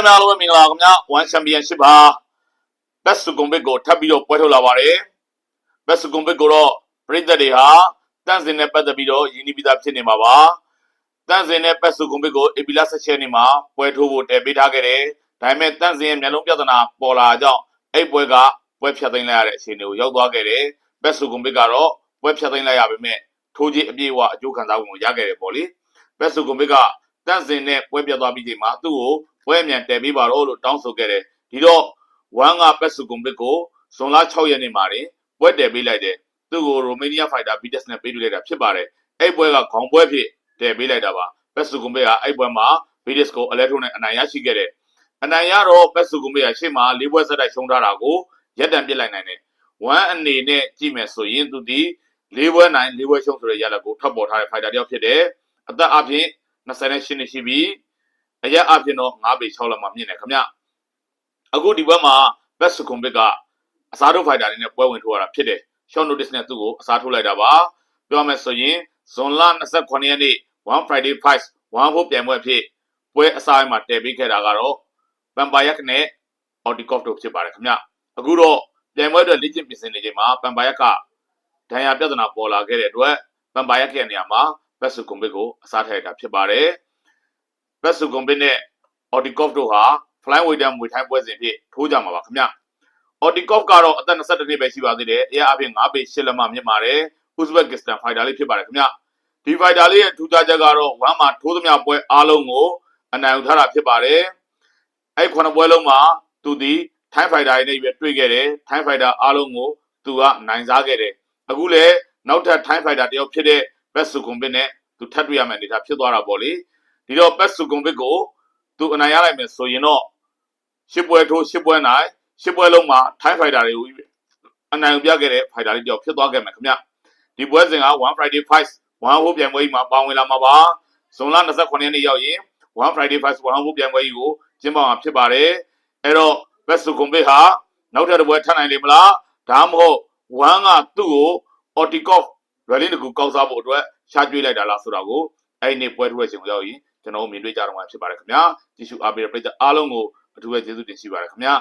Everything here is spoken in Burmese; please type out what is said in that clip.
သည်များအားလုံးပဲမင်္ဂလာပါခင်ဗျာ1 championship ပါဘက်စုကွန်ဘစ်ကိုထပ်ပြီးတော့ပွဲထုတ်လာပါတယ်ဘက်စုကွန်ဘစ်ကိုတော့ပြည်သက်တွေဟာတန့်စင်နဲ့ပတ်သက်ပြီးတော့ယင်းဒီပြီးသားဖြစ်နေမှာပါတန့်စင်နဲ့ဘက်စုကွန်ဘစ်ကိုအေပီလာဆက်ချက်နေမှာပွဲထိုးဖို့တည်ပေးထားခဲ့တယ်ဒါပေမဲ့တန့်စင်ရဲ့မျက်လုံးပြဿနာပေါ်လာကြောင်းအဲ့ပွဲကပွဲဖြတ်သိမ်းလိုက်ရတဲ့အခြေအနေကိုရောက်သွားခဲ့တယ်ဘက်စုကွန်ဘစ်ကတော့ပွဲဖြတ်သိမ်းလိုက်ရပါပဲထိုးကြီးအပြည့်အဝအကျိုးခံစားဝင်ကိုရခဲ့တယ်ပေါ့လေဘက်စုကွန်ဘစ်ကတန့်စင်နဲ့ပွဲပြတ်သွားပြီးချိန်မှာသူ့ကို ပွဲအမြန်တည်ပေးပါတော့လို့တောင်းဆိုခဲ့တယ်ဒီတော့ဝမ်ကပက်စုကွန်ဘစ်ကိုဇွန်လ6ရက်နေ့မှာတင်ပွဲတည်ပေးလိုက်တယ်သူ့ကိုရိုမေးနီးယားဖိုက်တာဘီတက်စ်နဲ့ပေးတွေ့လိုက်တာဖြစ်ပါတယ်အဲ့ပွဲကခေါင်းပွဲဖြစ်တည်ပေးလိုက်တာပါပက်စုကွန်ဘစ်ကအဲ့ပွဲမှာဘီတက်စ်ကိုအလဲထိုးနဲ့အနိုင်ရရှိခဲ့တယ်အနိုင်ရတော့ပက်စုကွန်ဘစ်ကရှေ့မှာ၄ပွဲဆက်တိုက်ရှုံးထားတာကိုရက်တံပစ်လိုက်နိုင်တယ်ဝမ်အနေနဲ့ကြည့်မယ်ဆိုရင်သူဒီ၄ပွဲနိုင်၄ပွဲရှုံးဆိုတဲ့ရလဒ်ကိုထပ်ပေါ်ထားတဲ့ဖိုက်တာတယောက်ဖြစ်တယ်အသက်အပြင်28နှစ်ရှိပြီ အရက်အပြင်တော့9ပေ6လောက်မှမြင့်တယ်ခင်ဗျအခုဒီဘက်မှာဘက်စကွန်ဘစ်ကအစားထိုးဖိုက်တာတွေနဲ့ပွဲဝင်ထိုးရတာဖြစ်တယ် short notice နဲ့သူ့ကိုအစားထိုးလိုက်တာပါပြောမယ်ဆိုရင်ဇွန်လ29ရက်နေ့1 Friday Price 1ဖို့ပြန်ပွဲအဖြစ်ပွဲအစားအမှာတည်ပေးခဲ့တာကတော့ပန်ပါယက်နဲ့ Auticop တို့ဖြစ်ပါတယ်ခင်ဗျအခုတော့ပြန်ပွဲအတွက်လေ့ကျင့်ပြင်ဆင်နေချိန်မှာပန်ပါယက်ကဒဏ်ရာပြဿနာပေါ်လာခဲ့တဲ့အတွက်ပန်ပါယက်ရဲ့နေရာမှာဘက်စကွန်ဘစ်ကိုအစားထိုးလိုက်တာဖြစ်ပါတယ် ဘက်စုကွန်ဘစ်နဲ့အော်ဒီကော့ဖ်တို့ဟာ flying weighter မွေထိုင်းပွဲစဉ်ဖြစ်ထိုးကြမှာပါခင်ဗျအော်ဒီကော့ဖ်ကတော့အသက်22နှစ်ပဲရှိပါသေးတယ်အရာအပြင်9ပေ8လက်မမြင့်ပါတယ်ဥဇဘက်ကစ္စတန်ဖိုင်တာလေးဖြစ်ပါတယ်ခင်ဗျဒီဖိုင်တာလေးရဲ့ထူးခြားချက်ကတော့ဝမ်မှာထိုးသမျှပွဲအားလုံးကိုအနိုင်ယူထားတာဖြစ်ပါတယ်အဲ့ခုနှစ်ပွဲလုံးမှာသူဒီထိုင်းဖိုင်တာတွေနဲ့ပဲတွေ့ခဲ့တယ်ထိုင်းဖိုင်တာအားလုံးကိုသူကနိုင်စားခဲ့တယ်အခုလည်းနောက်ထပ်ထိုင်းဖိုင်တာတယောက်ဖြစ်တဲ့ဘက်စုကွန်ဘစ်နဲ့သူထပ်တွေ့ရမယ့်အနေအထားဖြစ်သွားတာပေါ့လေ ဒီတော့ပက်စုကွန်ဘစ်ကိုသူအနိုင်ရလိုက်မယ်ဆိုရင်တော့ရှစ်ပွဲထိုးရှစ်ပွဲနိုင်ရှစ်ပွဲလုံးမှာထိုင်းဖိုက်တာတွေကိုအနိုင်ပြခဲ့တဲ့ဖိုက်တာလေးတယောက်ဖြစ်သွားခဲ့မယ်ခင်ဗျဒီပွဲစဉ်က1 Friday Fight 1 Hope ပြန်ပွဲကြီးမှာပါဝင်လာမှာပါဇွန်လ29ရက်နေ့ရောက်ရင်1 Friday Fight 1 Hope ပြန်ပွဲကြီးကိုကျင်းပမှာဖြစ်ပါတယ်အဲ့တော့ပက်စုကွန်ဘစ်ဟာနောက်ထပ်တစ်ပွဲထပ်နိုင်လိမ့်မလားဒါမှမဟုတ်1ကသူ့ကို Otikov ရလင်းတကူကောက်စားဖို့အတွက်ရှာကြွေးလိုက်တာလားဆိုတာကိုအဲ့ဒီနေ့ပွဲထိုးရခြင်းကိုရောက်ရင် ကျွန်တော်တို့မြင်တွေ့ကြတော့မှာဖြစ်ပါတယ်ခင်ဗျာကြည့်ရှုအားပေးတဲ့ပရိသတ်အားလုံးကိုအထူးပဲကျေးဇူးတင်ရှိပါတယ်ခင်ဗျာ